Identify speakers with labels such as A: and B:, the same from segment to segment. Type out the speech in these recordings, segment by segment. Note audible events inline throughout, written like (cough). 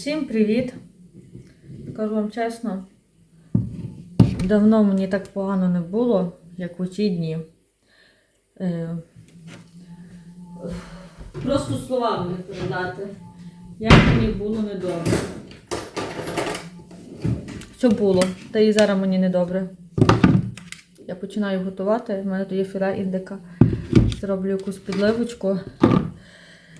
A: Усім привіт! Скажу вам чесно, давно мені так погано не було, як у ті дні. Е, Просто словами не передати, як мені було недобре. Що було, та і зараз мені недобре. Я починаю готувати, в мене тут є філе індика. Зроблю якусь підливочку.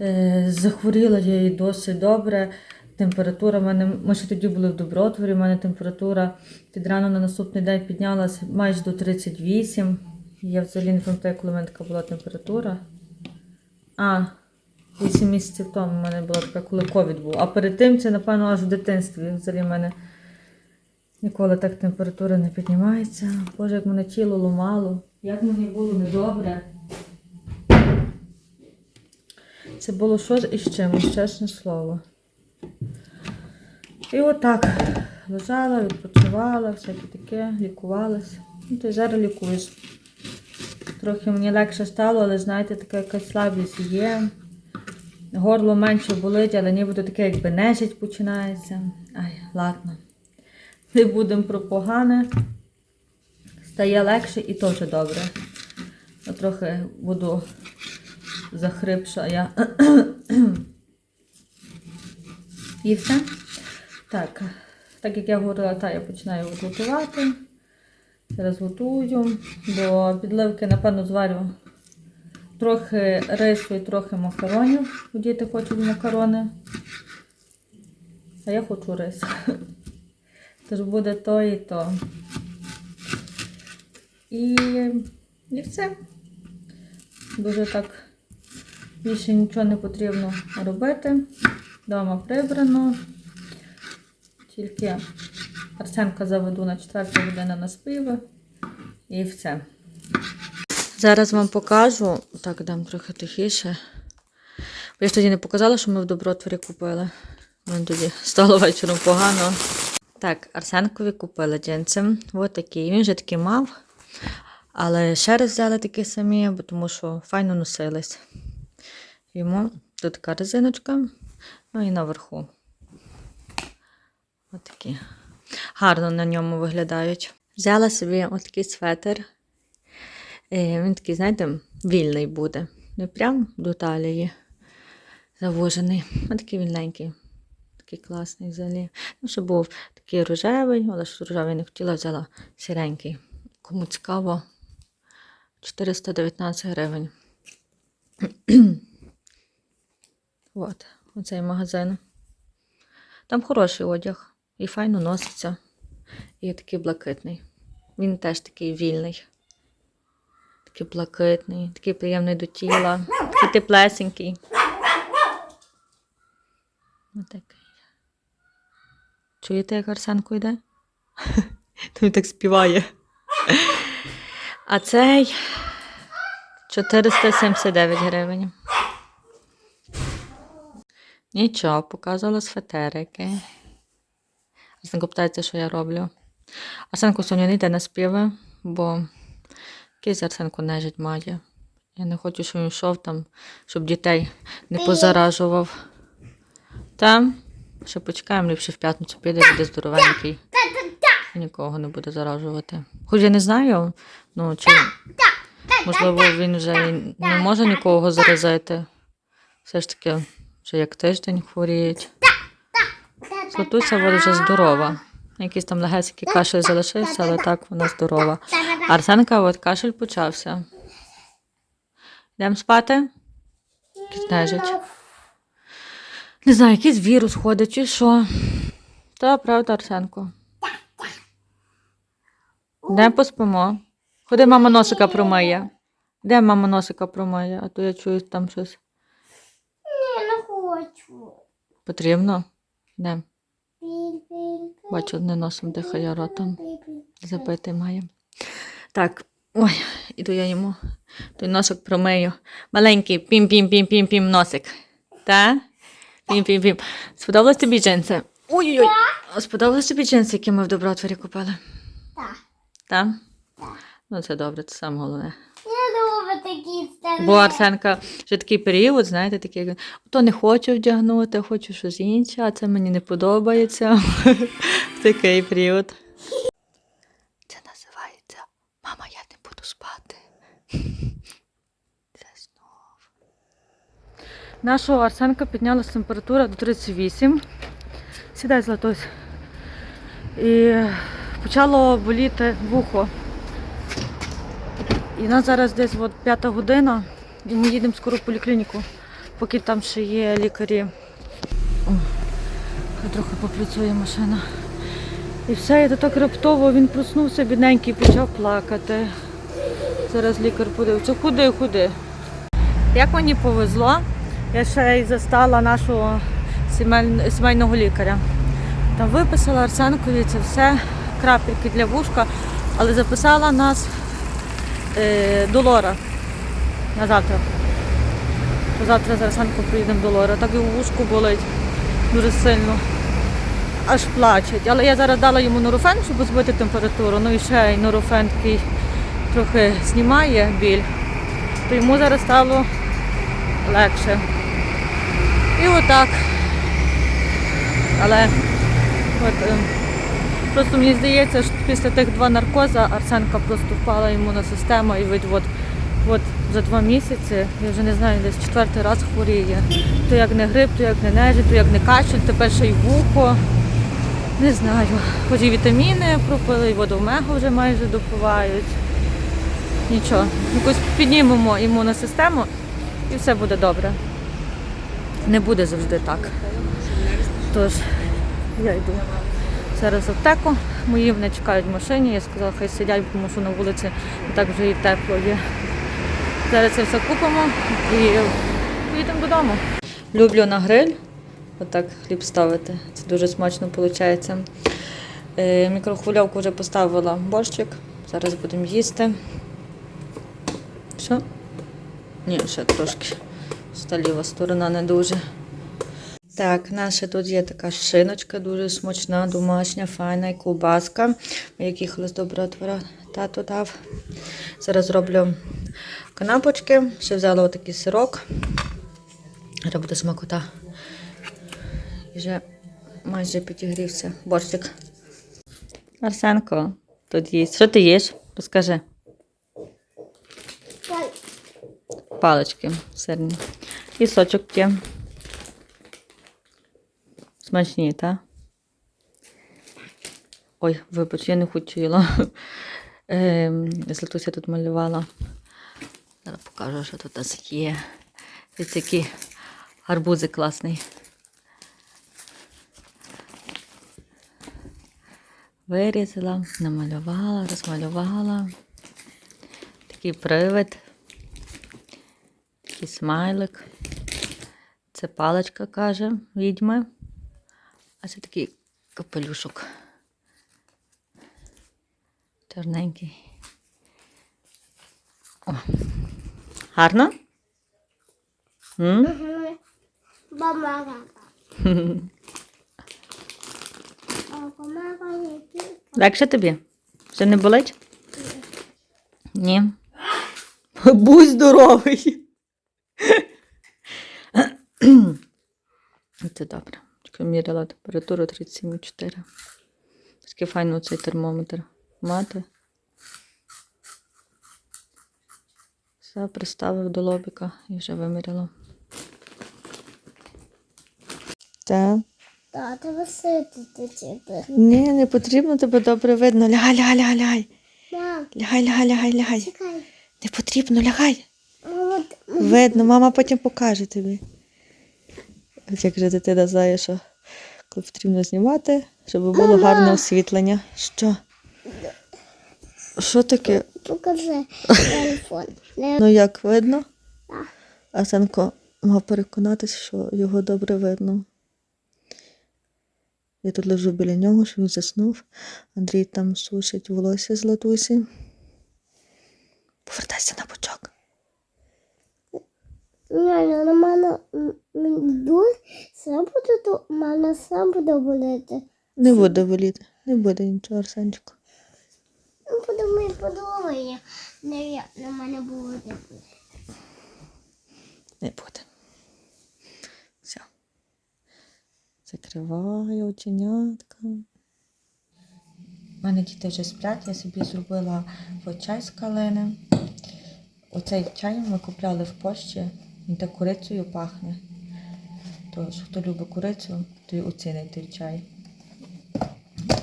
A: Е, Захворіла я і досить добре. Температура в мене, ми ще тоді були в добротворі, в мене температура під рано на наступний день піднялася майже до 38. Я взагалі не пам'ятаю, коли в мене така була температура. А, 8 місяців тому в мене була така, коли ковід був. А перед тим це, напевно, аж в дитинстві. Взагалі в мене ніколи так температура не піднімається. Боже, як мене тіло ломало, як мені було недобре. Це було щось із чимось, чесне слово. І отак лежала, відпочивала, всяке таке, лікувалася. Ну, то й зараз лікуюсь. Трохи мені легше стало, але знаєте, така якась слабість є. Горло менше болить, але нібито таке, якби нежить починається. Ай, ладно. Не будемо про погане. Стає легше і теж добре. Я трохи буду захрипша я. (clears throat) І все. Так, так як я говорила, та я починаю от готувати. Зараз готую. До підливки, напевно, зварю трохи рису і трохи макаронів. Діти хочуть макарони. А я хочу рис. (laughs) Тож буде то і то. І, і все. Дуже так більше нічого не потрібно робити. Дома прибрано. Тільки Арсенка заведу на 4 годину на співи. І все. Зараз вам покажу. Так, дам трохи тихіше. Я ж тоді не показала, що ми в добротворі купили. Мені тоді стало вечором погано. Так, Арсенкові купили джинси. Ось такі. Він вже такі мав. Але ще раз взяли такі самі, бо тому що файно носились. Йому тут така резиночка, ну і наверху. Отакі. Гарно на ньому виглядають. Взяла собі отакий светр. Е, Він такий, знаєте, вільний буде. Не прям до талії завужений, а такий вільненький. Такий класний взагалі. Ну, ще був такий рожевий, але ж рожевий не хотіла, взяла сіренький. Кому цікаво, 419 гривень. (clears throat) От, оцей магазин. Там хороший одяг. І файно носиться. І такий блакитний. Він теж такий вільний. Такий блакитний, такий приємний до тіла, такий теплесенький. Отакий. Чуєте, як Арсенко йде? (laughs) Він так співає. А цей 479 гривень. Нічого, показувала сфетерики. Арсенко питається, що я роблю. Арсенко сьогодні не йде на співи, бо якийсь Арсенко нежить має. Я не хочу, щоб він йшов там, щоб дітей не позаражував. Там ще почекаємо, ліпше в п'ятницю піде, буде здоровенький. І нікого не буде заражувати. Хоч я не знаю, ну чи можливо він вже не може нікого заразити. Все ж таки, вже як тиждень хворіють. Златуся вона вже здорова. Якийсь там легесенький кашель залишився, але так вона здорова. Арсенка, от кашель почався. Йдемо спати? Якийсь. Не знаю, якийсь вірус ходить чи що. Та правда, Арсенко. Де поспимо? Ходи, мама носика промиє. Де мама носика промиє? А то я чую там щось.
B: Я не хочу.
A: Потрібно? Де? Бачу, одне носом дихає ротом.
B: Піль-піль.
A: Забитий має. Так, ой, іду я йому той носик промию. Маленький пім-пім-пім-пім-пім носик. Та? Пім-пім-пім. Сподобалось тобі джинси? Ой-ой-ой. Сподобалось тобі джинси, які ми в добротворі купили?
B: Так.
A: Так? Ну, це добре, це саме головне.
B: Я думаю, ти такі старі.
A: Бо Арсенка вже такий період, знаєте, такий, то не хочу вдягнути, хочу щось інше, а це мені не подобається. (laughs) Такий період. Це називається Мама, я не буду спати. Це знов. Нашого Арсенка піднялася температура до 38. Сідай, Златось. І почало боліти вухо. І нас зараз десь от п'ята година, і ми їдемо скоро в поліклініку, поки там ще є лікарі. О, трохи попрацює машина. І все, і так раптово він проснувся, бідненький, почав плакати. Зараз лікар подивиться, худи, худи. Як мені повезло, я ще й застала нашого сімейного лікаря. Там виписала Арсенкові це все, крапельки для вушка, але записала нас е, до Лора на завтра. Завтра з Арсенком поїдемо до Лора. Так і вушку болить дуже сильно. Аж плачуть. Але я зараз дала йому норофен, щоб збити температуру. Ну і ще й норофен такий трохи знімає біль. То йому зараз стало легше. І отак. Але от, е, Просто мені здається, що після тих два наркоза Арсенка просто впала імунна система і від от, от за два місяці, я вже не знаю, десь четвертий раз хворіє. То як не грип, то як не нежить, то як не кашель, тепер ще й вухо. Не знаю. Хоч і вітаміни пропили, і воду омегу вже майже допивають. Нічого. Якось піднімемо імунну систему і все буде добре. Не буде завжди так. Тож, я йду. Зараз аптеку. Мої мене чекають в машині. Я сказала, хай сидять, тому що на вулиці так вже і тепло є. Зараз це все купимо і поїдемо додому. Люблю на гриль. Отак хліб ставити. Це дуже смачно виходить. Е, мікрохвильовку вже поставила борщик. Зараз будемо їсти. Що? Ні, ще трошки. Та ліва сторона не дуже. Так, наша тут є така шиночка, дуже смачна, домашня, файна і ковбаска. Ми як доброго двора, тато дав. Зараз роблю канапочки. Ще взяла отакий сирок. Зараз буде смакота. І вже майже підігрівся борщик. Арсенко, тут їсть. Що ти їш? Розкажи. Палички сирні. І сочок п'є. Смачні, так? Ой, вибач, я не хотіла. (laughs) Ем, Златуся тут малювала. Зараз покажу, що тут у нас є. Ось такий гарбузик класний. Вирізала, намалювала, розмалювала. Такий привид. Такий смайлик. Це паличка, каже, відьми. А це такий капелюшок. Чорненький. О. Гарно? М?
B: Бамага. (laughs) А бамага які?
A: Легше тобі? Вже не болить? Ні. (laughs) Будь здоровий. Це добре. Тільки міряла температуру 37,4. Такий файний цей термометр мати. Все, приставив до лобіка і вже виміряла. Так.
B: Та, треба сидіти тебе.
A: Ні, не потрібно тебе добре видно. Лягай, лягай, лягай, лягай.
B: Мам,
A: Лягай, лягай, лягай, лягай.
B: чекай.
A: Не потрібно, лягай.
B: Мама,
A: Видно, мама потім покаже тобі. Як же дитина знає, що коли потрібно знімати, щоб було гарне освітлення. Що? Що таке?
B: покажи телефон.
A: Ну як видно?
B: Так.
A: Арсенко мав переконатися, що його добре видно. Я тут лежу біля нього, що він заснув. Андрій там сушить волосся з латусі. Повертайся на бочок.
B: Ні, на мене дуже все буде, то мене все буде боліти.
A: Не буде боліти, не буде нічого, Арсенчику.
B: Ну, мені подобає. Не, я- на мене буде.
A: Не буде. Все. Закриваю оченятка. У мене діти вже сплять, я собі зробила чай з калини. Оцей чай ми купляли в Польщі, він так курицею пахне. Тож, хто любить курицю, той оцінить той чай.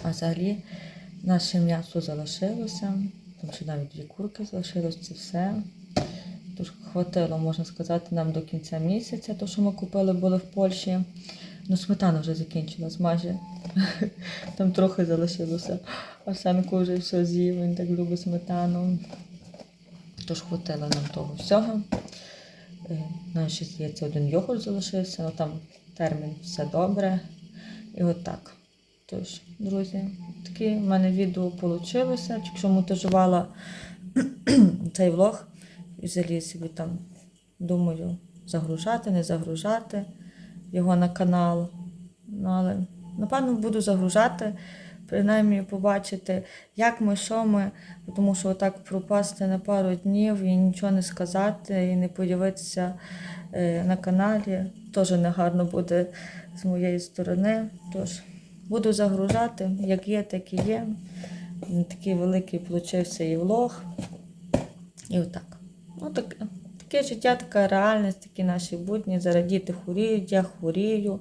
A: А взагалі наше м'ясо залишилося, там ще навіть дві курки залишилось, це все. Тож хватило, можна сказати, нам до кінця місяця, то, що ми купили, були в Польщі. Ну, сметана вже закінчилась майже. (laughs) Там трохи залишилося. Арсенко вже все з'їв, він так любить сметану. Тож хватило нам того всього. Ще здається, один йогурт залишився, але там термін все добре. І от так. Тож, друзі, таке в мене відео вийшло. Якщо монтажувала (clears throat) цей влог, і взагалі собі там думаю, загружати, не загружати його на канал. Ну, але напевно буду загружати, принаймні побачити, як ми, що ми, тому що отак пропасти на пару днів і нічого не сказати, і не подивитися е, на каналі, теж негарно буде з моєї сторони. Тож буду загружати, як є, так і є. Такий великий получився і влог. І отак. Ну, так, таке життя, така реальність, такі наші будні. Зараз діти хворіють, я хворію.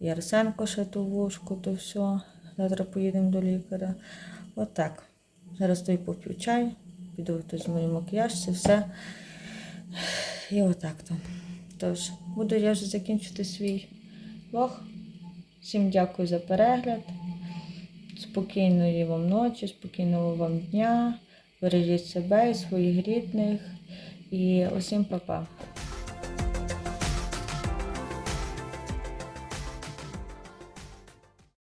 A: І Арсенко ще ту вушку, то все. Завтра поїдемо до лікаря. Отак. Зараз той поп'ю чай, піду хтось мою макіяж, це все. І отак то. Тож, буду я вже закінчити свій влог. Всім дякую за перегляд. Спокійної вам ночі, спокійного вам дня. Бережіть себе і своїх рідних. І усім па-па.